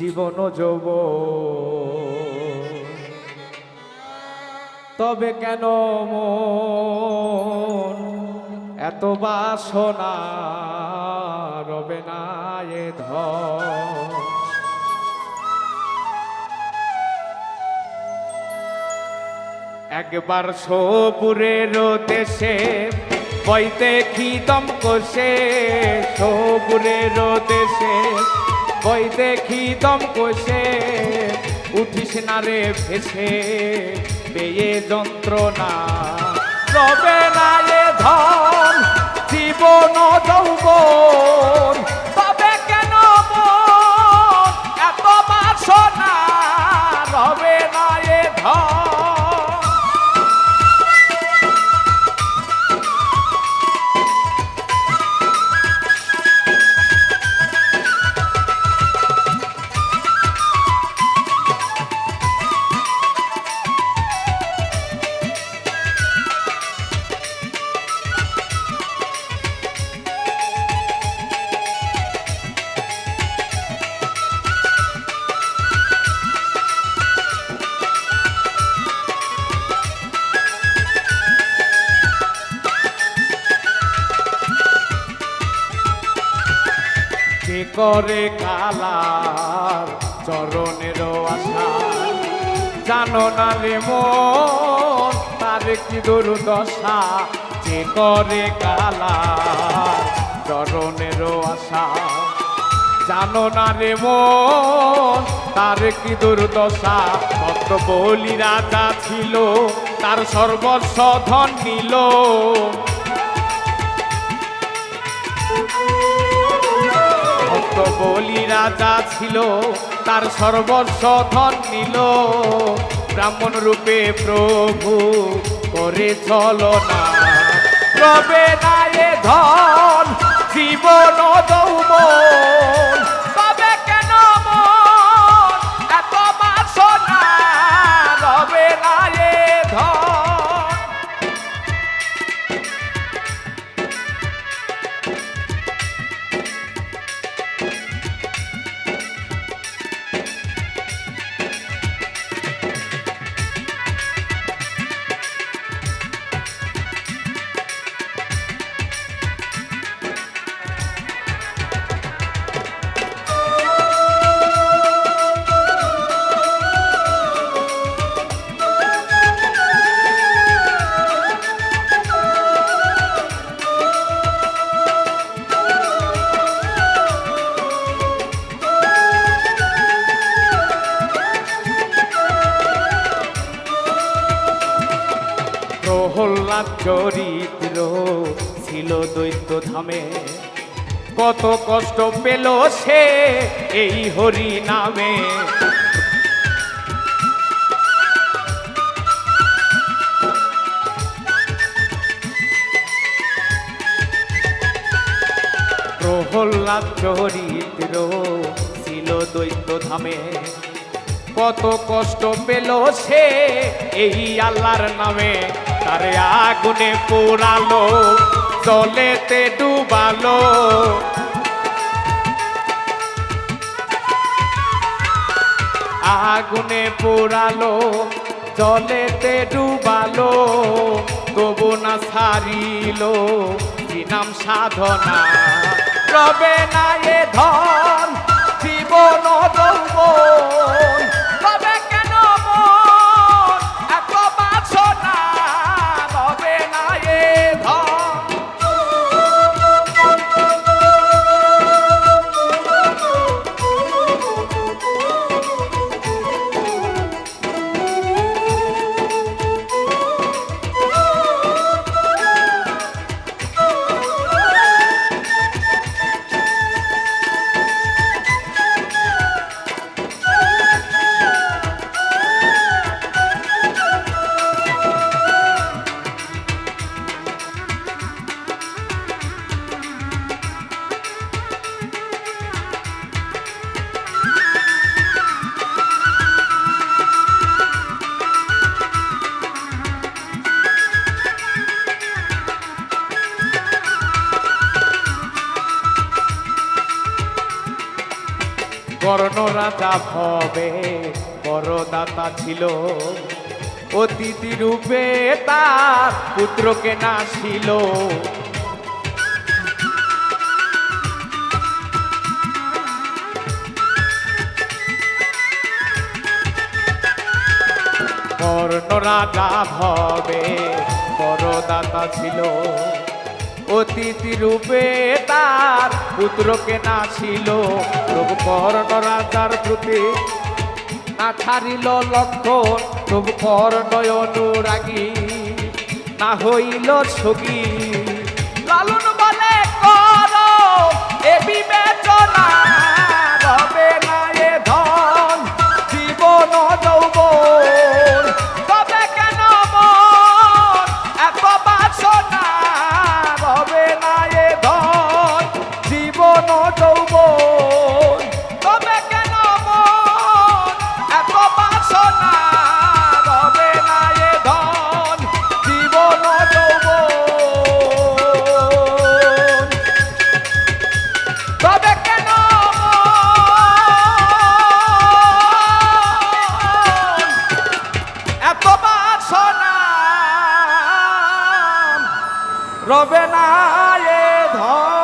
জীবন যৌব। তবে কেন মন এত বাসনা রবে না এ ধর একবার সবুরের দেশে বইতে খিদম কোষে? সবুরের দেশে বইতে খিদম কোষে উঠিস না রে ভেসে, বেয়ে যন্ত্রণা। রবে না এ ধন, জীবন যৌবন। তবে কেন এত বাসনা, রবে না এ ধন। কে করে কালার, চরণের আশা। জানো না রে মন, তার কি দুর্দশা? যে করে কালার, চরণের আশা। জানো না রে মন, তার কি দুর্দশা? কত বলি রাজা ছিল, তার সর্বস্ব ধন নিল। বলি রাজা ছিল, তার সর্বস্ব ধন নিল। ব্রাহ্মণ রূপে প্রভু করে চলো না। ধন, জীবন যৌবন। প্রহ্লাদ চরিত্র ছিল দৈত্য ধামে। কত কষ্ট পেল সে এই হরি নামে প্রহ্লাদ চরিত্র ছিল দৈত্য ধামে। কত কষ্ট পেল সে এই আল্লাহর নামে। তারে আগুনে পোড়ালো জলেতে ডুবালো। আগুনে পোড়ালো জলেতে ডুবালো, তবু না সারিল নাম সাধনা? রবে না এ ধন, জীবন কর্ণ রাজা ভবে বড় দাতা ছিল। অতিথি রূপে তার পুত্রকে নাছিল কর্ণ রাজা ভবে বড় দাতা ছিল। অতিথি রূপে তার পুত্রকে না ছিল। প্রভু কর্ণ রাজার প্রতি না ছাড়িল লক্ষণ প্রভু কর্ণ অনুরাগী না হইল সগী লালন রবে না এ ধন